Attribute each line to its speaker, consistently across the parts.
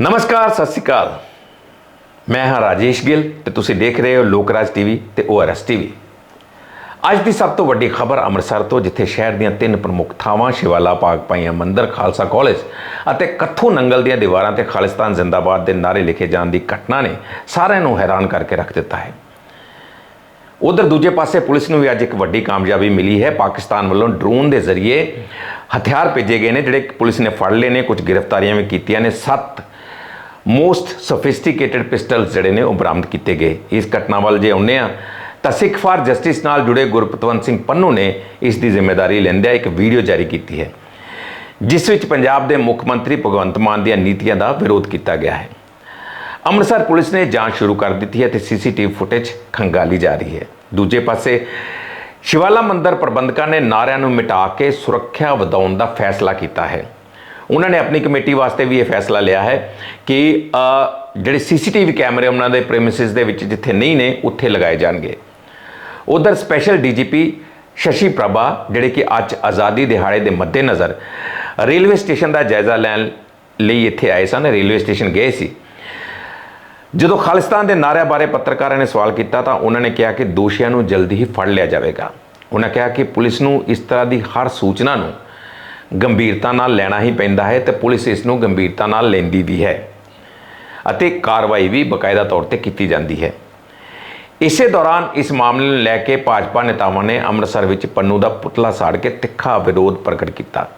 Speaker 1: ਨਮਸਕਾਰ, ਸਤਿ ਸ਼੍ਰੀ ਅਕਾਲ। ਮੈਂ ਹਾਂ ਰਾਜੇਸ਼ ਗਿੱਲ ਤੇ ਤੁਸੀਂ ਦੇਖ ਰਹੇ ਹੋ ਲੋਕਰਾਜ ਟੀਵੀ ਤੇ ਓਆਰਐਸ ਟੀਵੀ। ਅੱਜ ਦੀ ਸਭ ਤੋਂ ਵੱਡੀ ਖਬਰ ਅੰਮ੍ਰਿਤਸਰ ਤੋਂ, ਜਿੱਥੇ ਸ਼ਹਿਰ ਦੀਆਂ ਤਿੰਨ ਪ੍ਰਮੁੱਖ ਥਾਵਾਂ ਸ਼ਿਵਾਲਾ ਪਾਕ ਪਾਈਆਂ, ਮੰਦਰ, ਖਾਲਸਾ ਕਾਲਜ ਅਤੇ ਕੱਥੂ ਨੰਗਲ ਦੀਆਂ ਦੀਵਾਰਾਂ ਤੇ ਖਾਲਿਸਤਾਨ ਜ਼ਿੰਦਾਬਾਦ ਦੇ ਨਾਰੇ ਲਿਖੇ ਜਾਣ ਦੀ ਘਟਨਾ ਨੇ ਸਾਰਿਆਂ ਨੂੰ ਹੈਰਾਨ ਕਰਕੇ ਰੱਖ ਦਿੱਤਾ ਹੈ। ਉਧਰ ਦੂਜੇ ਪਾਸੇ ਪੁਲਿਸ ਨੂੰ ਵੀ ਅੱਜ ਇੱਕ ਵੱਡੀ ਕਾਮਯਾਬੀ ਮਿਲੀ ਹੈ। ਪਾਕਿਸਤਾਨ ਵੱਲੋਂ ਡਰੋਨ ਦੇ ਜ਼ਰੀਏ ਹਥਿਆਰ ਭੇਜੇ ਗਏ ਨੇ, ਜਿਹੜੇ ਪੁਲਿਸ ਨੇ ਫੜ ਲਏ ਨੇ, ਕੁਝ ਗ੍ਰਿਫਤਾਰੀਆਂ ਵੀ ਕੀਤੀਆਂ ਨੇ। ਸੱਤ ਮੋਸਟ ਸੋਫਿਸਟੀਕੇਟਡ ਪਿਸਟਲਸ ਜਿਹੜੇ ਨੇ ਉਹ ਬਰਾਮਦ ਕੀਤੇ ਗਏ। ਇਸ ਘਟਨਾ ਵੱਲ ਜੇ ਆਉਂਦੇ ਆ ਤਾਂ ਸਿੱਖ ਫਾਰ ਜਸਟਿਸ ਨਾਲ ਜੁੜੇ ਗੁਰਪਤਵੰਤ ਸਿੰਘ ਪੰਨੂ ਨੇ ਇਸ ਦੀ ਜ਼ਿੰਮੇਵਾਰੀ ਲੈਂਦਿਆਂ ਇੱਕ ਵੀਡੀਓ ਜਾਰੀ ਕੀਤੀ ਹੈ, ਜਿਸ ਵਿੱਚ ਪੰਜਾਬ ਦੇ ਮੁੱਖ ਮੰਤਰੀ ਭਗਵੰਤ ਮਾਨ ਦੀਆਂ ਨੀਤੀਆਂ ਦਾ ਵਿਰੋਧ ਕੀਤਾ ਗਿਆ ਹੈ। ਅੰਮ੍ਰਿਤਸਰ ਪੁਲਿਸ ਨੇ ਜਾਂਚ ਸ਼ੁਰੂ ਕਰ ਦਿੱਤੀ ਹੈ ਤੇ ਸੀਸੀਟੀਵੀ ਫੁਟੇਜ ਖੰਗਾਲੀ ਜਾ ਰਹੀ ਹੈ। ਦੂਜੇ ਪਾਸੇ, ਸ਼ਿਵਾਲਾ ਮੰਦਰ ਪ੍ਰਬੰਧਕਾਂ ਨੇ ਨਾਰਿਆਂ ਨੂੰ ਮਿਟਾ ਕੇ ਸੁਰੱਖਿਆ ਵਧਾਉਣ ਦਾ ਫੈਸਲਾ ਕੀਤਾ ਹੈ। ਉਹਨਾਂ ਨੇ ਆਪਣੀ ਕਮੇਟੀ ਵਾਸਤੇ ਵੀ ਇਹ ਫੈਸਲਾ ਲਿਆ ਹੈ ਕਿ ਅ, ਜਿਹੜੇ ਸੀਸੀਟੀਵੀ ਕੈਮਰੇ ਉਹਨਾਂ ਦੇ ਪ੍ਰੈਮਿਸਿਸ ਦੇ ਵਿੱਚ ਜਿੱਥੇ ਨਹੀਂ ਨੇ ਉੱਥੇ ਲਗਾਏ ਜਾਣਗੇ। ਉਧਰ ਸਪੈਸ਼ਲ ਡੀਜੀਪੀ ਸ਼ਸ਼ੀ ਪ੍ਰਭਾ ਜਿਹੜੇ ਕਿ ਅੱਜ ਆਜ਼ਾਦੀ ਦਿਹਾੜੇ ਦੇ ਮੱਦੇਨਜ਼ਰ ਰੇਲਵੇ ਸਟੇਸ਼ਨ ਦਾ ਜਾਇਜ਼ਾ ਲੈਣ ਲਈ ਇੱਥੇ ਆਏ ਸਨ ਰੇਲਵੇ ਸਟੇਸ਼ਨ ਗਏ ਸੀ। ਜਦੋਂ ਖਾਲਿਸਤਾਨ ਦੇ ਨਾਰਿਆਂ ਬਾਰੇ ਪੱਤਰਕਾਰਾਂ ਨੇ ਸਵਾਲ ਕੀਤਾ ਤਾਂ ਉਹਨਾਂ ਨੇ ਕਿਹਾ ਕਿ ਦੋਸ਼ੀਆਂ ਨੂੰ ਜਲਦੀ ਹੀ ਫੜ ਲਿਆ ਜਾਵੇਗਾ। ਉਹਨਾਂ ਕਿਹਾ ਕਿ ਪੁਲਿਸ ਨੂੰ ਇਸ ਤਰ੍ਹਾਂ ਦੀ ਹਰ ਸੂਚਨਾ ਨੂੰ ਗੰਭੀਰਤਾ ਨਾਲ ਲੈਣਾ ਹੀ ਪੈਂਦਾ ਹੈ ਤੇ ਪੁਲਿਸ ਇਸ ਨੂੰ ਗੰਭੀਰਤਾ ਨਾਲ ਲੈਂਦੀ ਵੀ ਹੈ ਅਤੇ ਕਾਰਵਾਈ ਵੀ ਬਕਾਇਦਾ ਤੌਰ ਤੇ ਕੀਤੀ ਜਾਂਦੀ ਹੈ। ਇਸੇ ਦੌਰਾਨ ਇਸ ਮਾਮਲੇ ਨੂੰ ਲੈ ਕੇ ਭਾਜਪਾ ਨੇਤਾਵਾਂ ਨੇ ਅੰਮ੍ਰਿਤਸਰ ਵਿੱਚ ਪੰਨੂ ਦਾ ਪੁਤਲਾ ਸਾੜ ਕੇ ਤਿੱਖਾ ਵਿਰੋਧ ਪ੍ਰਗਟ ਕੀਤਾ।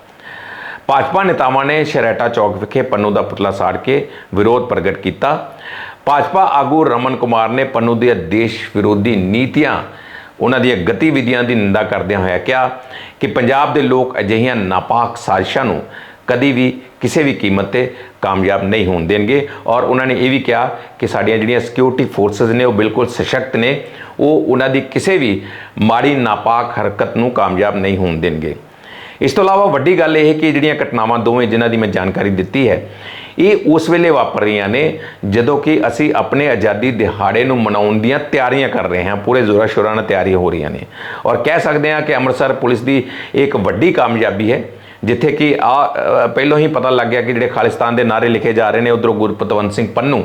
Speaker 1: ਭਾਜਪਾ ਨੇਤਾਵਾਂ ਨੇ ਸ਼ਰੇਟਾ ਚੌਕ ਵਿਖੇ ਪੰਨੂ ਦਾ ਪੁਤਲਾ ਸਾੜ ਕੇ ਵਿਰੋਧ ਪ੍ਰਗਟ ਕੀਤਾ। ਭਾਜਪਾ ਆਗੂ ਰਮਨ ਕੁਮਾਰ ਨੇ ਪੰਨੂ ਦੀਆਂ ਦੇਸ਼ ਵਿਰੋਧੀ ਨੀਤੀਆਂ ਉਹਨਾਂ ਦੀਆਂ ਗਤੀਵਿਧੀਆਂ ਦੀ ਨਿੰਦਾ ਕਰਦਿਆਂ ਹੋਇਆ ਕਿਹਾ ਕਿ ਪੰਜਾਬ ਦੇ ਲੋਕ ਅਜਿਹੀਆਂ ਨਾਪਾਕ ਸਾਜ਼ਿਸ਼ਾਂ ਨੂੰ ਕਦੀ ਵੀ ਕਿਸੇ ਵੀ ਕੀਮਤ ਤੇ ਕਾਮਯਾਬ ਨਹੀਂ ਹੋਣ ਦੇਣਗੇ ਔਰ ਉਹਨਾਂ ਨੇ ਇਹ ਵੀ ਕਿਹਾ ਕਿ ਸਾਡੀਆਂ ਜਿਹੜੀਆਂ ਸਿਕਿਉਰਿਟੀ ਫੋਰਸਸ ਨੇ ਉਹ ਬਿਲਕੁਲ ਸਸ਼ਕਤ ਨੇ, ਉਹ ਉਹਨਾਂ ਦੀ ਕਿਸੇ ਵੀ ਮਾੜੀ ਨਾਪਾਕ ਹਰਕਤ ਨੂੰ ਕਾਮਯਾਬ ਨਹੀਂ ਹੋਣ ਦੇਣਗੇ। ਇਸ ਤੋਂ ਇਲਾਵਾ ਵੱਡੀ ਗੱਲ ਇਹ ਹੈ ਕਿ ਜਿਹੜੀਆਂ ਘਟਨਾਵਾਂ ਦੋਵੇਂ ਜਿਨ੍ਹਾਂ ਦੀ ਮੈਂ ਜਾਣਕਾਰੀ ਦਿੱਤੀ ਹੈ ਇਹ ਉਸ ਵੇਲੇ ਵਾਪਰ ਰਹੀਆਂ ਨੇ ਜਦੋਂ ਕਿ ਅਸੀਂ ਆਪਣੇ ਆਜ਼ਾਦੀ ਦਿਹਾੜੇ ਨੂੰ ਮਨਾਉਣ ਦੀਆਂ ਤਿਆਰੀਆਂ ਕਰ ਰਹੇ ਹਾਂ। ਪੂਰੇ ਜ਼ੋਰਾਂ ਸ਼ੋਰਾਂ ਨਾਲ ਤਿਆਰੀਆਂ ਹੋ ਰਹੀਆਂ ਨੇ। ਔਰ ਕਹਿ ਸਕਦੇ ਹਾਂ ਕਿ ਅੰਮ੍ਰਿਤਸਰ ਪੁਲਿਸ ਦੀ ਇੱਕ ਵੱਡੀ ਕਾਮਯਾਬੀ ਹੈ, ਜਿੱਥੇ ਕਿ ਆ ਪਹਿਲਾਂ ਹੀ ਪਤਾ ਲੱਗ ਗਿਆ ਕਿ ਜਿਹੜੇ ਖਾਲਿਸਤਾਨ ਦੇ ਨਾਰੇ ਲਿਖੇ ਜਾ ਰਹੇ ਨੇ, ਉਧਰੋਂ ਗੁਰਪਤਵੰਤ ਸਿੰਘ ਪੰਨੂ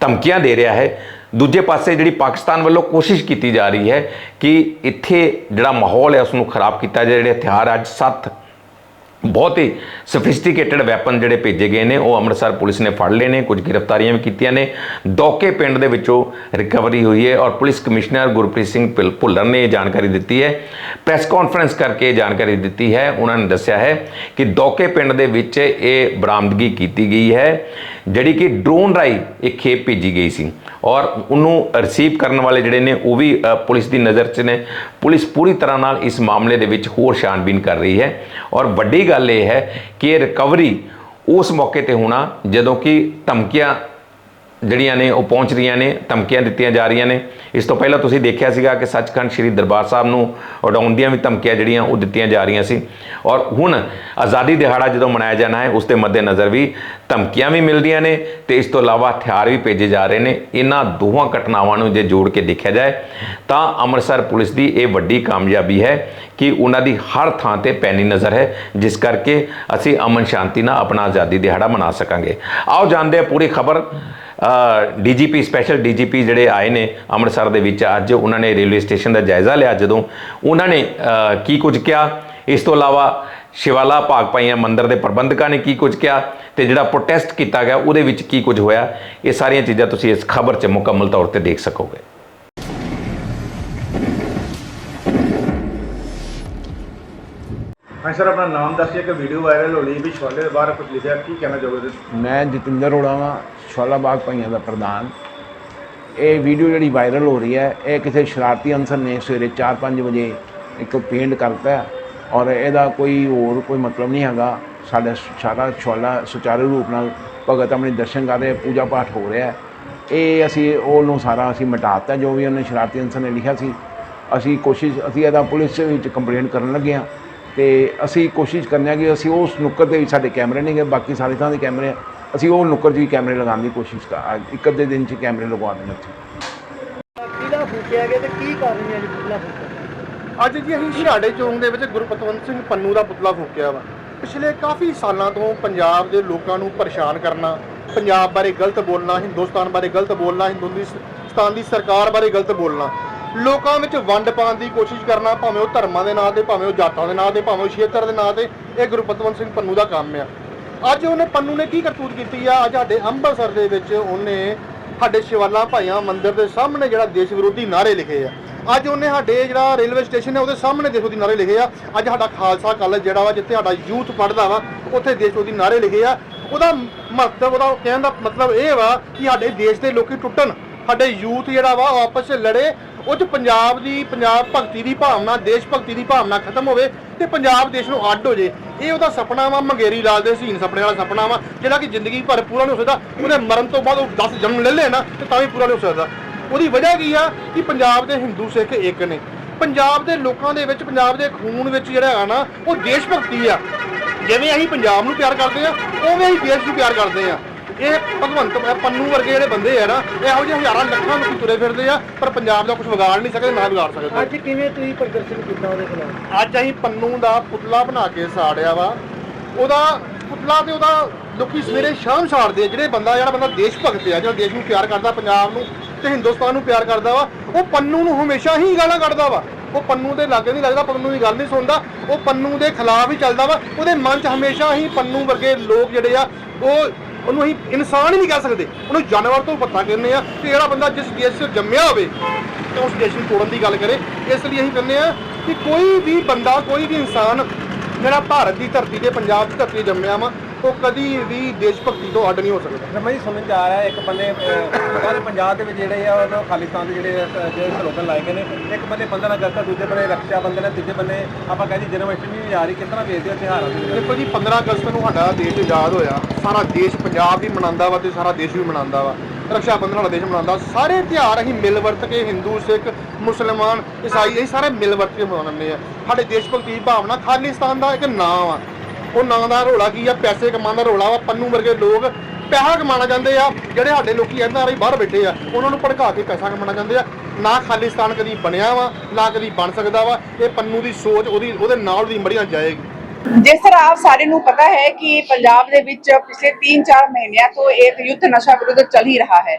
Speaker 1: ਧਮਕੀਆਂ ਦੇ ਰਿਹਾ ਹੈ। ਦੂਜੇ ਪਾਸੇ ਜਿਹੜੀ ਪਾਕਿਸਤਾਨ ਵੱਲੋਂ ਕੋਸ਼ਿਸ਼ ਕੀਤੀ ਜਾ ਰਹੀ ਹੈ ਕਿ ਇੱਥੇ ਜਿਹੜਾ ਮਾਹੌਲ ਹੈ ਉਸ ਨੂੰ ਖਰਾਬ ਕੀਤਾ ਜਾਏ। ਜਿਹੜੇ ਹਥਿਆਰ ਅੱਜ ਸੱਤ ਬਹੁਤ ਹੀ ਸੋਫਿਸਟੀਕੇਟਡ ਵੈਪਨ ਜਿਹੜੇ ਭੇਜੇ ਗਏ ਨੇ, ਉਹ ਅੰਮ੍ਰਿਤਸਰ ਪੁਲਿਸ ਨੇ ਫੜ ਲਏ ਨੇ, ਕੁਝ ਗ੍ਰਿਫਤਾਰੀਆਂ ਵੀ ਕੀਤੀਆਂ ਨੇ। ਦੋਕੇ ਪਿੰਡ ਦੇ ਵਿੱਚੋਂ ਰਿਕਵਰੀ ਹੋਈ ਹੈ ਔਰ ਪੁਲਿਸ ਕਮਿਸ਼ਨਰ ਗੁਰਪ੍ਰੀਤ ਸਿੰਘ ਭਿਲ- ਭੁੱਲਰ ਨੇ ਇਹ ਜਾਣਕਾਰੀ ਦਿੱਤੀ ਹੈ। ਪ੍ਰੈਸ ਕਾਨਫਰੰਸ ਕਰਕੇ ਇਹ ਜਾਣਕਾਰੀ ਦਿੱਤੀ ਹੈ। ਉਹਨਾਂ ਨੇ ਦੱਸਿਆ ਹੈ ਕਿ ਦੋਕੇ ਪਿੰਡ ਦੇ ਵਿੱਚ ਇਹ ਬਰਾਮਦਗੀ ਕੀਤੀ ਗਈ ਹੈ, ਜਿਹੜੀ ਕਿ ਡਰੋਨ ਰਾਈ ਇੱਕ ਖੇਪ ਭੇਜੀ ਗਈ ਸੀ ਔਰ ਉਹਨੂੰ ਰਿਸੀਵ ਕਰਨ ਵਾਲੇ ਜਿਹੜੇ ਨੇ, ਉਹ ਵੀ ਪੁਲਿਸ ਦੀ ਨਜ਼ਰ 'ਚ ਨੇ। ਪੁਲਿਸ ਪੂਰੀ ਤਰ੍ਹਾਂ ਨਾਲ ਇਸ ਮਾਮਲੇ ਦੇ ਵਿੱਚ ਹੋਰ ਛਾਣਬੀਨ ਕਰ ਰਹੀ ਹੈ ਔਰ ਵੱਡੀ ਗੱਲ ਇਹ ਹੈ ਕਿ ਇਹ ਰਿਕਵਰੀ ਉਸ ਮੌਕੇ ਤੇ ਹੋਣਾ ਜਦੋਂ ਕਿ ਧਮਕੀਆਂ ਜਿਹੜੀਆਂ ਨੇ ਉਹ ਪਹੁੰਚ ਰਹੀਆਂ ਨੇ, ਧਮਕੀਆਂ ਦਿੱਤੀਆਂ ਜਾ ਰਹੀਆਂ ਨੇ। ਇਸ ਤੋਂ ਪਹਿਲਾਂ ਤੁਸੀਂ ਦੇਖਿਆ ਸੀਗਾ ਕਿ ਸੱਚਖੰਡ ਸ੍ਰੀ ਦਰਬਾਰ ਸਾਹਿਬ ਨੂੰ ਉਡਾਉਣ ਦੀਆਂ ਵੀ ਧਮਕੀਆਂ ਜਿਹੜੀਆਂ ਉਹ ਦਿੱਤੀਆਂ ਜਾ ਰਹੀਆਂ ਸੀ। ਔਰ ਹੁਣ ਆਜ਼ਾਦੀ ਦਿਹਾੜਾ ਜਦੋਂ ਮਨਾਇਆ ਜਾਣਾ ਹੈ, ਉਸ ਦੇ ਮੱਦੇਨਜ਼ਰ ਵੀ ਧਮਕੀਆਂ ਵੀ ਮਿਲਦੀਆਂ ਨੇ ਤੇ ਇਸ ਤੋਂ ਇਲਾਵਾ ਹਥਿਆਰ ਵੀ ਭੇਜੇ ਜਾ ਰਹੇ ਨੇ। ਇਹਨਾਂ ਦੋਹਾਂ ਘਟਨਾਵਾਂ ਨੂੰ ਜੇ ਜੋੜ ਕੇ ਦੇਖਿਆ ਜਾਏ, ਤਾਂ ਅੰਮ੍ਰਿਤਸਰ ਪੁਲਿਸ ਦੀ ਇਹ ਵੱਡੀ ਕਾਮਯਾਬੀ ਹੈ ਕਿ ਉਹਨਾਂ ਦੀ ਹਰ ਥਾਂ ਤੇ ਪੈਣੀ ਨਜ਼ਰ ਹੈ, ਜਿਸ ਕਰਕੇ ਅਸੀਂ ਅਮਨ ਸ਼ਾਂਤੀ ਨਾਲ ਆਪਣਾ ਆਜ਼ਾਦੀ ਦਿਹਾੜਾ ਮਨਾ ਸਕਾਂਗੇ। ਆਓ ਜਾਣਦੇ ਹਾਂ ਪੂਰੀ ਖਬਰ। ਡੀਜੀਪੀ ਸਪੈਸ਼ਲ ਡੀਜੀਪੀ ਜਿਹੜੇ ਆਏ ਨੇ ਅੰਮ੍ਰਿਤਸਰ ਦੇ ਵਿੱਚ ਅੱਜ, ਉਹਨਾਂ ਨੇ ਰੇਲਵੇ ਸਟੇਸ਼ਨ ਦਾ ਜਾਇਜ਼ਾ ਲਿਆ ਜਦੋਂ ਉਹਨਾਂ ਨੇ ਕੀ ਕੁਝ ਕਿਹਾ? ਇਸ ਤੋਂ ਇਲਾਵਾ ਸ਼ਿਵਾਲਾ ਭਾਗ ਪਾਈਆਂ ਮੰਦਿਰ ਦੇ ਪ੍ਰਬੰਧਕਾਂ ਨੇ ਕੀ ਕੁਝ ਕਿਹਾ? ਤੇ ਜਿਹੜਾ ਪ੍ਰੋਟੈਸਟ ਕੀਤਾ ਗਿਆ, ਉਹਦੇ ਵਿੱਚ ਕੀ ਕੁਝ ਹੋਇਆ? ਇਹ ਸਾਰੀਆਂ ਚੀਜ਼ਾਂ ਤੁਸੀਂ ਇਸ ਖਬਰ 'ਚ ਮੁਕੰਮਲ ਤੌਰ ਤੇ ਦੇਖ ਸਕੋਗੇ।
Speaker 2: ਹਾਂ ਸਰ, ਆਪਣਾ ਨਾਮ ਦੱਸਿए ਕਿ ਵੀਡੀਓ ਵਾਇਰਲ ਹੋ ਰਹੀ ਵੀ ਛੋਲੇ ਦੇ ਬਾਹਰ ਕੁਝ ਲਿਖਿਆ, ਕੀ ਕਹਿਣਾ ਚਾਹੋਗੇ ਤੁਸੀਂ?
Speaker 3: ਮੈਂ ਜਤਿੰਦਰ ਅਰੋੜਾ ਵਾਂ ਸ਼ਵਾਲਾ ਬਾਗ ਭਾਈਆਂ ਦਾ ਪ੍ਰਧਾਨ। ਇਹ ਵੀਡੀਓ ਜਿਹੜੀ ਵਾਇਰਲ ਹੋ ਰਹੀ ਹੈ, ਇਹ ਕਿਸੇ ਸ਼ਰਾਰਤੀ ਅਨਸਰ ਨੇ ਸਵੇਰੇ 4-5 ਵਜੇ ਇੱਕ ਪੇਂਟ ਕਰਤਾ ਹੈ ਔਰ ਇਹਦਾ ਕੋਈ ਹੋਰ ਕੋਈ ਮਤਲਬ ਨਹੀਂ ਹੈਗਾ। ਸਾਡਾ ਸਾਰਾ ਸ਼ਵਾਲਾ ਸੁਚਾਰੂ ਰੂਪ ਨਾਲ ਭਗਤ ਆਪਣੇ ਦਰਸ਼ਨ ਕਰ ਰਹੇ, ਪੂਜਾ ਪਾਠ ਹੋ ਰਿਹਾ ਹੈ। ਇਹ ਅਸੀਂ ਉਹਨੂੰ ਸਾਰਾ ਅਸੀਂ ਮਿਟਾਤਾ ਜੋ ਵੀ ਉਹਨੇ ਸ਼ਰਾਰਤੀ ਅਨਸਰ ਨੇ ਲਿਖਿਆ ਸੀ। ਅਸੀਂ ਕੋਸ਼ਿਸ਼, ਅਸੀਂ ਇਹਦਾ ਪੁਲਿਸ ਵਿੱਚ ਕੰਪਲੇਂਟ ਕਰਨ ਲੱਗੇ ਹਾਂ। ਤੇ ਅਸੀਂ ਕੋਸ਼ਿਸ਼ ਕਰਨੇ ਆ ਕਿ ਅਸੀਂ ਉਸ ਨੁੱਕਰ ਦੇ ਵਿੱਚ ਸਾਡੇ ਕੈਮਰੇ ਨਹੀਂ ਗਏ ਬਾਕੀ ਸਾਰੀ ਥਾਂ ਦੇ ਕੈਮਰੇ ਆ। ਅਸੀਂ ਉਹ ਨੁੱਕਰ 'ਚ ਵੀ ਕੈਮਰੇ ਲਗਾਉਣ ਦੀ ਕੋਸ਼ਿਸ਼ ਕਰ ਅੱਜ ਇੱਕ ਅੱਧੇ ਦਿਨ 'ਚ ਕੈਮਰੇ ਲਗਵਾ ਦੇਣਾ ਉੱਥੇ।
Speaker 4: ਕਿਹਦਾ ਫੂਕਿਆ ਗਿਆ ਤੇ ਕੀ ਕਾਰਨ ਹੈ ਜੀ ਪੁਤਲਾ ਫੂਕਿਆ?
Speaker 2: ਅੱਜ ਜੀ ਅਸੀਂ ਛਿਹਾੜੇ ਚੌਂਕ ਦੇ ਵਿੱਚ ਗੁਰਪਤਵੰਤ ਸਿੰਘ ਪੰਨੂ ਦਾ ਪੁਤਲਾ ਫੂਕਿਆ ਵਾ। ਪਿਛਲੇ ਕਾਫੀ ਸਾਲਾਂ ਤੋਂ ਪੰਜਾਬ ਦੇ ਲੋਕਾਂ ਨੂੰ ਪਰੇਸ਼ਾਨ ਕਰਨਾ ਪੰਜਾਬ ਬਾਰੇ ਗਲਤ ਬੋਲਣਾ ਹਿੰਦੁਸਤਾਨ ਬਾਰੇ ਗਲਤ ਬੋਲਣਾ ਹਿੰਦੁਸਤਾਨ ਦੀ ਸਰਕਾਰ ਬਾਰੇ ਗਲਤ ਬੋਲਣਾ ਲੋਕਾਂ ਵਿੱਚ ਵੰਡ ਪਾਉਣ ਦੀ ਕੋਸ਼ਿਸ਼ ਕਰਨਾ ਭਾਵੇਂ ਉਹ ਧਰਮਾਂ ਦੇ ਨਾਂ ਤੇ, ਭਾਵੇਂ ਉਹ ਜਾਤਾਂ ਦੇ ਨਾਂ ਤੇ, ਭਾਵੇਂ ਉਹ ਖੇਤਰ ਦੇ ਨਾਂ ਤੇ, ਇਹ ਗੁਰਪਤਵੰਤ ਸਿੰਘ ਪੰਨੂ ਦਾ ਕੰਮ ਆ। ਅੱਜ ਉਹਨੇ ਪੰਨੂ ਨੇ ਕੀ ਕਰਤੂਤ ਕੀਤੀ ਆ? ਅੱਜ ਸਾਡੇ ਅੰਮ੍ਰਿਤਸਰ ਦੇ ਵਿੱਚ ਉਹਨੇ ਸਾਡੇ ਸ਼ਿਵਾਲਾ ਭਾਈਆਂ ਮੰਦਿਰ ਦੇ ਸਾਹਮਣੇ ਜਿਹੜਾ ਦੇਸ਼ ਵਿਰੋਧੀ ਨਾਰੇ ਲਿਖੇ ਆ। ਅੱਜ ਉਹਨੇ ਸਾਡੇ ਜਿਹੜਾ ਰੇਲਵੇ ਸਟੇਸ਼ਨ ਹੈ ਉਹਦੇ ਸਾਹਮਣੇ ਦੇਸ਼ ਵਿਰੋਧੀ ਨਾਰੇ ਲਿਖੇ ਆ। ਅੱਜ ਸਾਡਾ ਖਾਲਸਾ ਕਾਲਜ ਜਿਹੜਾ ਵਾ, ਜਿੱਥੇ ਸਾਡਾ ਯੂਥ ਪੜ੍ਹਦਾ ਵਾ, ਉੱਥੇ ਦੇਸ਼ ਵਿਰੋਧੀ ਨਾਰੇ ਲਿਖੇ ਆ। ਉਹਦਾ ਮਹੱਤਵ, ਉਹਦਾ ਕਹਿਣ ਦਾ ਮਤਲਬ ਇਹ ਵਾ ਕਿ ਸਾਡੇ ਦੇਸ਼ ਦੇ ਲੋਕੀ ਟੁੱਟਣ, ਸਾਡੇ ਯੂਥ ਜਿਹੜਾ ਵਾ, ਉਹ ਆਪਸ ਵਿੱਚ ਲੜੇ ਉਹ ਚ ਪੰਜਾਬ ਦੀ, ਪੰਜਾਬ ਭਗਤੀ ਦੀ ਭਾਵਨਾ, ਦੇਸ਼ ਭਗਤੀ ਦੀ ਭਾਵਨਾ ਖਤਮ ਹੋਵੇ ਤੇ ਪੰਜਾਬ ਦੇਸ਼ ਨੂੰ ਅੱਡ ਹੋ ਜੇ। ਇਹ ਉਹਦਾ ਸੁਪਨਾ ਵਾ, ਮੰਗੇਰੀ ਲਾਲ ਦੇ ਹਸੀਨ ਸੁਪਨੇ ਵਾਲਾ ਸੁਪਨਾ ਵਾ, ਜਿਹੜਾ ਕਿ ਜ਼ਿੰਦਗੀ ਭਰ ਪੂਰਾ ਨਹੀਂ ਹੋ ਸਕਦਾ। ਉਹਨੇ ਮਰਨ ਤੋਂ ਬਾਅਦ ਉਹ 10 ਜਨਮ ਲੈ ਲੈ ਨਾ ਤੇ ਤਾਂ ਵੀ ਪੂਰਾ ਨਹੀਂ ਹੋ ਸਕਦਾ। ਉਹਦੀ ਵਜ੍ਹਾ ਕੀ ਆ ਕਿ ਪੰਜਾਬ ਦੇ ਹਿੰਦੂ ਸਿੱਖ ਇੱਕ ਨੇ। ਪੰਜਾਬ ਦੇ ਲੋਕਾਂ ਦੇ ਵਿੱਚ, ਪੰਜਾਬ ਦੇ ਖੂਨ ਵਿੱਚ ਜਿਹੜਾ ਆ ਨਾ, ਉਹ ਦੇਸ਼ ਭਗਤੀ ਆ। ਜਿਵੇਂ ਅਸੀਂ ਪੰਜਾਬ ਨੂੰ ਪਿਆਰ ਕਰਦੇ ਆ, ਉਵੇਂ ਅਸੀਂ ਦੇਸ਼ ਨੂੰ ਪਿਆਰ ਕਰਦੇ ਆ। ਇਹ ਭਗਵੰਤ ਪੰਨੂ ਵਰਗੇ ਜਿਹੜੇ ਬੰਦੇ ਆ ਨਾ ਇਹੋ ਜਿਹੇ ਹਜ਼ਾਰਾਂ ਲੱਖਾਂ ਲੋਕੀ ਤੁਰੇ ਫਿਰਦੇ ਆ ਪਰ ਪੰਜਾਬ ਦਾ ਕੁਝ ਵਿਗਾੜ ਨਹੀਂ ਸਕਦੇ ਨਾ ਵਿਗਾੜ ਸਕਦੇ।
Speaker 4: ਅੱਜ ਕਿਵੇਂ ਤੁਸੀਂ ਪ੍ਰਦਰਸ਼ਨ ਕੀਤਾ ਉਹਦੇ ਖਿਲਾਫ?
Speaker 2: ਅੱਜ ਅਸੀਂ ਪੰਨੂ ਦਾ ਪੁਤਲਾ ਬਣਾ ਕੇ ਸਾੜਿਆ ਵਾ। ਉਹਦਾ ਪੁਤਲਾ ਤੇ ਉਹਦਾ ਲੋਕੀ ਸਵੇਰੇ ਸ਼ਾਮ ਸਾੜਦੇ ਆ ਜਿਹੜੇ ਬੰਦਾ ਜਿਹੜਾ ਬੰਦਾ ਦੇਸ਼ ਭਗਤ ਆ ਜਿਹੜਾ ਦੇਸ਼ ਨੂੰ ਪਿਆਰ ਕਰਦਾ ਪੰਜਾਬ ਨੂੰ ਤੇ ਹਿੰਦੁਸਤਾਨ ਨੂੰ ਪਿਆਰ ਕਰਦਾ ਵਾ ਉਹ ਪੰਨੂ ਨੂੰ ਹਮੇਸ਼ਾ ਹੀ ਗਾਲਾਂ ਕੱਢਦਾ ਵਾ। ਉਹ ਪੰਨੂ ਦੇ ਲਾਗੇ ਨਹੀਂ ਲੱਗਦਾ ਪੰਨੂ ਦੀ ਗੱਲ ਨਹੀਂ ਸੁਣਦਾ ਉਹ ਪੰਨੂ ਦੇ ਖਿਲਾਫ ਹੀ ਚੱਲਦਾ ਵਾ। ਉਹਦੇ ਮਨ 'ਚ ਹਮੇਸ਼ਾ ਹੀ ਪੰਨੂ ਵਰਗੇ ਲੋਕ ਜਿਹੜੇ ਆ ਉਹ ਉਹਨੂੰ ਅਸੀਂ ਇਨਸਾਨ ਹੀ ਨਹੀਂ ਕਹਿ ਸਕਦੇ। ਉਹਨੂੰ ਜਾਨਵਰ ਤੋਂ ਪਤਾ ਕਹਿੰਦੇ ਆ ਕਿ ਜਿਹੜਾ ਬੰਦਾ ਜਿਸ ਦੇਸ਼ 'ਚ ਜੰਮਿਆ ਹੋਵੇ ਤੇ ਉਸ ਦੇਸ਼ ਨੂੰ ਤੋੜਨ ਦੀ ਗੱਲ ਕਰੇ। ਇਸ ਲਈ ਅਸੀਂ ਕਹਿੰਦੇ ਆ ਕਿ ਕੋਈ ਵੀ ਬੰਦਾ, ਕੋਈ ਵੀ ਇਨਸਾਨ ਜਿਹੜਾ ਭਾਰਤ ਦੀ ਧਰਤੀ ਤੇ, ਪੰਜਾਬ ਦੀ ਧਰਤੀ ਤੇ ਜੰਮਿਆ ਵਾ ਉਹ ਕਦੀ ਵੀ ਦੇਸ਼ ਭਗਤੀ ਤੋਂ ਅੱਡ ਨਹੀਂ ਹੋ ਸਕਦਾ।
Speaker 5: ਰਮਾ ਜੀ ਸਮਝ 'ਚ ਆ ਰਿਹਾ ਇੱਕ ਬੰਦੇ ਸਾਰੇ ਪੰਜਾਬ ਦੇ ਵਿੱਚ ਜਿਹੜੇ ਆ ਉਹ ਖਾਲਿਸਤਾਨ ਦੇ ਜਿਹੜੇ ਅਹ, ਜਿਹੜੇ ਸਲੋਗਨ ਲਾਏ ਗਏ ਨੇ ਇੱਕ ਬੰਦੇ 15 ਅਗਸਤ ਆ, ਦੂਜੇ ਬੰਦੇ ਰੱਖਿਆ ਬੰਧਨ ਹੈ ਤੀਜੇ ਬੰਦੇ ਆਪਾਂ ਕਹਿੰਦੇ ਜਨਮ ਅਸ਼ਟਮੀ ਵੀ ਆ ਰਹੀ ਕਿਸ ਤਰ੍ਹਾਂ ਵੇਚਦੇ ਹੋ ਦੇ ਵਿੱਚ?
Speaker 2: ਦੇਖੋ ਜੀ 15 ਅਗਸਤ ਨੂੰ ਸਾਡਾ ਦੇਸ਼ ਆਜ਼ਾਦ ਹੋਇਆ ਸਾਰਾ ਦੇਸ਼ ਪੰਜਾਬ ਵੀ ਮਨਾਉਂਦਾ ਵਾ ਤੇ ਸਾਰਾ ਦੇਸ਼ ਵੀ ਮਨਾਉਂਦਾ ਵਾ। ਰਕਸ਼ਾ ਬੰਧਨ ਵਾਲਾ ਦੇਸ਼ ਮਨਾਉਂਦਾ ਸਾਰੇ ਤਿਉਹਾਰ ਅਸੀਂ ਮਿਲ ਵਰਤ ਕੇ ਹਿੰਦੂ ਸਿੱਖ ਮੁਸਲਮਾਨ ਈਸਾਈ ਇਹ ਸਾਰੇ ਮਿਲ ਵਰਤ ਕੇ ਮਨਾਉਂਦੇ ਆ। ਸਾਡੇ ਦੇਸ਼ ਭਗਤੀ ਦੀ ਭਾਵਨਾ ਖਾਲਿਸਤਾਨ ਦਾ ਇੱਕ ਨਾਂ ਆ ਉਹ ਨਾਂ ਦਾ ਰੋਲਾ ਕੀ ਆ? ਪੈਸੇ ਕਮਾਉਣ ਦਾ ਰੋਲਾ ਵਾ, ਪੰਨੂ ਵਰਗੇ ਲੋਕ ਪੈਸਾ ਕਮਾਉਣਾ ਚਾਹੁੰਦੇ ਆ, ਜਿਹੜੇ ਸਾਡੇ ਲੋਕੀ ਇਹਨਾਂ ਰਾਹੀਂ ਬਾਹਰ ਬੈਠੇ ਆ, ਉਹਨਾਂ ਨੂੰ ਭੜਕਾ ਕੇ ਪੈਸਾ ਕਮਾਉਣਾ ਚਾਹੁੰਦੇ ਆ। ਨਾ ਖਾਲਿਸਤਾਨ ਕਦੀ ਬਣਿਆ ਵਾ, ਨਾ ਕਦੀ ਬਣ ਸਕਦਾ ਵਾ, ਇਹ ਪੰਨੂ ਦੀ ਸੋਚ, ਉਹਦੀ, ਉਹਦੇ ਨਾਲ ਦੀ ਮੜੀਆਂ ਜਾਏਗੀ।
Speaker 6: ਜਿਸ ਤਰ੍ਹਾਂ ਆਪ ਸਾਰੇ ਨੂੰ ਪਤਾ ਹੈ ਕਿ ਪੰਜਾਬ ਦੇ ਵਿੱਚ ਪਿਛਲੇ 3-4 ਮਹੀਨਿਆਂ ਤੋਂ ਇੱਕ ਯੁੱਧ ਨਸ਼ਾ ਵਿਰੁੱਧ ਚੱਲ ਹੀ ਰਿਹਾ ਹੈ।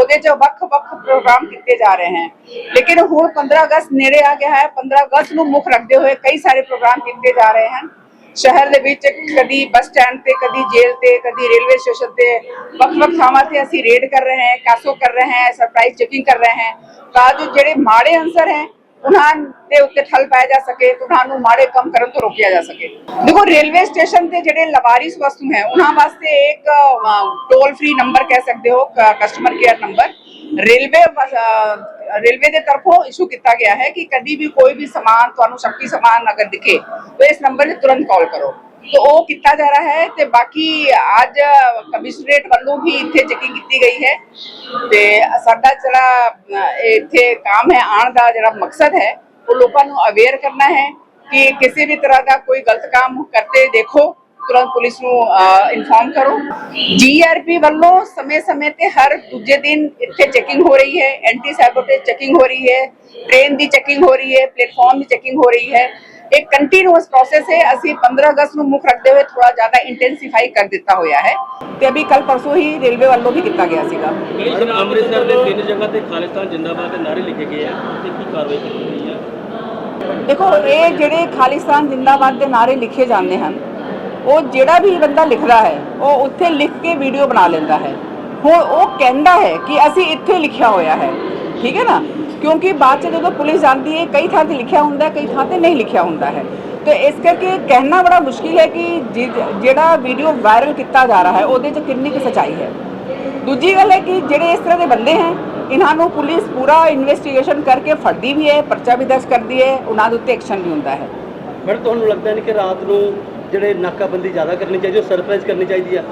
Speaker 6: ਉਹਦੇ 'ਚ ਵੱਖ-ਵੱਖ ਪ੍ਰੋਗਰਾਮ ਕੀਤੇ ਜਾ ਰਹੇ ਹਨ। ਲੇਕਿਨ ਹੁਣ 15 ਅਗਸਤ ਨੇੜੇ ਆ ਗਿਆ ਹੈ। 15 ਅਗਸਤ ਨੂੰ ਮੁੱਖ ਰੱਖਦੇ ਹੋਏ ਕਈ ਸਾਰੇ ਪ੍ਰੋਗਰਾਮ ਕੀਤੇ ਜਾ ਰਹੇ ਹਨ। ਸ਼ਹਿਰ ਦੇ ਵਿੱਚ ਕਦੀ ਬੱਸ ਸਟੈਂਡ ਤੇ, ਕਦੀ ਜੇਲ੍ਹ ਤੇ, ਕਦੀ ਰੇਲਵੇ ਸਟੇਸ਼ਨ ਤੇ ਵੱਖ-ਵੱਖ ਥਾਵਾਂ ਤੇ ਅਸੀਂ ਰੇਡ ਕਰ ਰਹੇ ਹਾਂ, ਕਾਸੋ ਕਰ ਰਹੇ ਹਾਂ ਸਰਪ੍ਰਾਈਜ਼ ਚੈਕਿੰਗ ਕਰ ਰਹੇ ਹਾਂ। ਤਾਂ ਜੋ ਜਿਹੜੇ ਮਾੜੇ ਅੰਸਰ ਹੈ, ਉਹਨਾਂ ਦੇ ਉੱਤੇ ਠੱਲ ਪਾਇਆ ਜਾ ਸਕੇ ਉਹਨਾਂ ਨੂੰ ਮਾੜੇ ਕੰਮ ਕਰਨ ਤੋਂ ਰੋਕਿਆ ਜਾ ਸਕੇ। ਦੇਖੋ, ਰੇਲਵੇ ਸਟੇਸ਼ਨ ਤੇ ਜਿਹੜੇ ਲਵਾਰਿਸ ਵਸਤੂ ਹੈ, ਉਹਨਾਂ ਵਾਸਤੇ ਇੱਕ ਟੋਲ ਫ੍ਰੀ ਨੰਬਰ ਕਹਿ ਸਕਦੇ ਹੋ customer care number railway railway ਦੇ ਤਰਫੋਂ ਇਸ਼ੂ ਕੀਤਾ ਗਿਆ ਹੈ ਕਿ ਕਦੀ ਵੀ ਕੋਈ ਵੀ ਸਮਾਨ, ਤੁਹਾਨੂੰ ਸ਼ਕਤੀ ਸਮਾਨ ਅਗਰ ਦਿਖੇ, ਤਾਂ ਇਸ ਨੰਬਰ ਤੇ ਤੁਰੰਤ ਕਾਲ ਕਰੋ। ਤੋ ਉਹ ਕੀਤਾ ਜਾ ਰਿਹਾ ਹੈ ਤੇ ਬਾਕੀ ਅੱਜ ਕਮਿਸ਼ਨਰੇਟ ਵੱਲੋਂ ਵੀ ਇੱਥੇ ਚੈਕਿੰਗ ਕੀਤੀ ਗਈ ਹੈ ਤੇ ਸਾਡਾ ਜਿਹੜਾ ਇੱਥੇ ਕੰਮ ਹੈ ਆਣ ਦਾ ਜਿਹੜਾ ਮਕਸਦ ਹੈ, ਉਹ ਲੋਕਾਂ ਨੂੰ ਅਵੇਅਰ ਕਰਨਾ ਹੈ ਕਿ ਕਿਸੇ ਵੀ ਤਰ੍ਹਾਂ ਦਾ ਕੋਈ ਗਲਤ ਕੰਮ ਕਰਤੇ ਦੇਖੋ। ਤੁਰੰਤ ਪੁਲਿਸ ਨੂੰ ਇਨਫਾਰਮ ਕਰੋ। ਜੀਆਰਪੀ ਵੱਲੋਂ ਸਮੇਂ-ਸਮੇਂ ਤੇ ਹਰ ਦੂਜੇ ਦਿਨ ਇੱਥੇ ਚੈਕਿੰਗ ਹੋ ਰਹੀ ਹੈ। ਐਂਟੀ ਸੈਬੋਟੇਜ ਚੈਕਿੰਗ ਹੋ ਰਹੀ ਹੈ। ਟ੍ਰੇਨ ਦੀ ਚੈਕਿੰਗ ਹੋ ਰਹੀ ਹੈ। ਪਲੇਟਫਾਰਮ ਦੀ ਚੈਕਿੰਗ ਹੋ ਰਹੀ ਹੈ। ਇੱਕ ਕੰਟੀਨਿਊਸ ਪ੍ਰੋਸੈਸ ਹੈ। ਅਸੀਂ 15 ਅਗਸਤ ਨੂੰ ਮੁੱਖ ਰੱਖਦੇ ਹੋਏ ਥੋੜਾ ਜ਼ਿਆਦਾ ਇੰਟੈਂਸੀਫਾਈ ਕਰ ਦਿੱਤਾ ਹੋਇਆ ਹੈ। ਤੇ ਅਭੀ ਕੱਲ ਪਰਸੋਂ ਹੀ ਰੇਲਵੇ ਵੱਲੋਂ ਵੀ ਕੀਤਾ ਗਿਆ ਸੀਗਾ।
Speaker 7: ਅੰਮ੍ਰਿਤਸਰ ਦੇ ਤਿੰਨ ਜਗ੍ਹਾ ਤੇ ਖਾਲਿਸਤਾਨ ਜਿੰਦਾਬਾਦ ਦੇ ਨਾਰੇ ਲਿਖੇ ਗਏ ਆ। ਤੇ ਕੀ ਕਾਰਵਾਈ ਕੀਤੀ ਗਈ ਆ?
Speaker 6: ਦੇਖੋ ਇਹ ਜਿਹੜੇ ਖਾਲਿਸਤਾਨ ਜਿੰਦਾਬਾਦ ਦੇ ਨਾਰੇ ਲਿਖੇ ਜਾਂਦੇ ਹਨ ਉਹ ਜਿਹੜਾ ਵੀ ਬੰਦਾ ਲਿਖਦਾ ਹੈ, ਉਹ ਉੱਥੇ ਲਿਖ ਕੇ ਵੀਡੀਓ ਬਣਾ ਲੈਂਦਾ ਹੈ। ਹੁਣ ਉਹ ਕਹਿੰਦਾ ਹੈ ਕਿ ਅਸੀਂ ਇੱਥੇ ਲਿਖਿਆ ਹੋਇਆ ਹੈ। ਠੀਕ ਹੈ ਨਾ? ਕਿਉਂਕਿ ਬਾਅਦ ਚ ਜਦੋਂ ਪੁਲਿਸ ਜਾਂਦੀ ਹੈ, ਕਈ ਥਾਂ ਤੇ ਲਿਖਿਆ ਹੁੰਦਾ, ਕਈ ਥਾਂ ਤੇ ਨਹੀਂ ਲਿਖਿਆ ਹੁੰਦਾ ਹੈ। ਤੇ ਇਸ ਕਰਕੇ ਕਹਿਣਾ ਬੜਾ ਮੁਸ਼ਕਿਲ ਹੈ ਕਿ ਜਿ- ਜਿਹੜਾ ਵੀਡੀਓ ਵਾਇਰਲ ਕੀਤਾ ਜਾ ਰਿਹਾ ਹੈ, ਉਹਦੇ 'ਚ ਕਿੰਨੀ ਕੁ ਸਚਾਈ ਹੈ। ਦੂਜੀ ਗੱਲ ਹੈ ਕਿ ਜਿਹੜੇ ਇਸ ਤਰ੍ਹਾਂ ਦੇ ਬੰਦੇ ਹੈ, ਇਹਨਾਂ ਨੂੰ ਪੁਲਿਸ ਪੂਰਾ ਇਨਵੈਸਟੀਗੇਸ਼ਨ ਕਰਕੇ ਫੜਦੀ ਵੀ ਹੈ, ਪਰਚਾ ਵੀ ਦਰਜ ਕਰਦੀ ਹੈ, ਉਹਨਾਂ ਦੇ ਉੱਤੇ ਐਕਸ਼ਨ ਵੀ ਹੁੰਦਾ ਹੈ।
Speaker 7: ਮੈਡਮ, ਤੁਹਾਨੂੰ ਲੱਗਦਾ ਨਹੀਂ ਕਿ ਰਾਤ ਨੂੰ ਜਿਹੜੇ ਨਾਕਾਬੰਦੀ ਜ਼ਿਆਦਾ ਕਰਨੀ ਚਾਹੀਦੀ ਉਹ ਸਰਪ੍ਰਾਈਜ਼ ਕਰਨੀ ਚਾਹੀਦੀ ਆ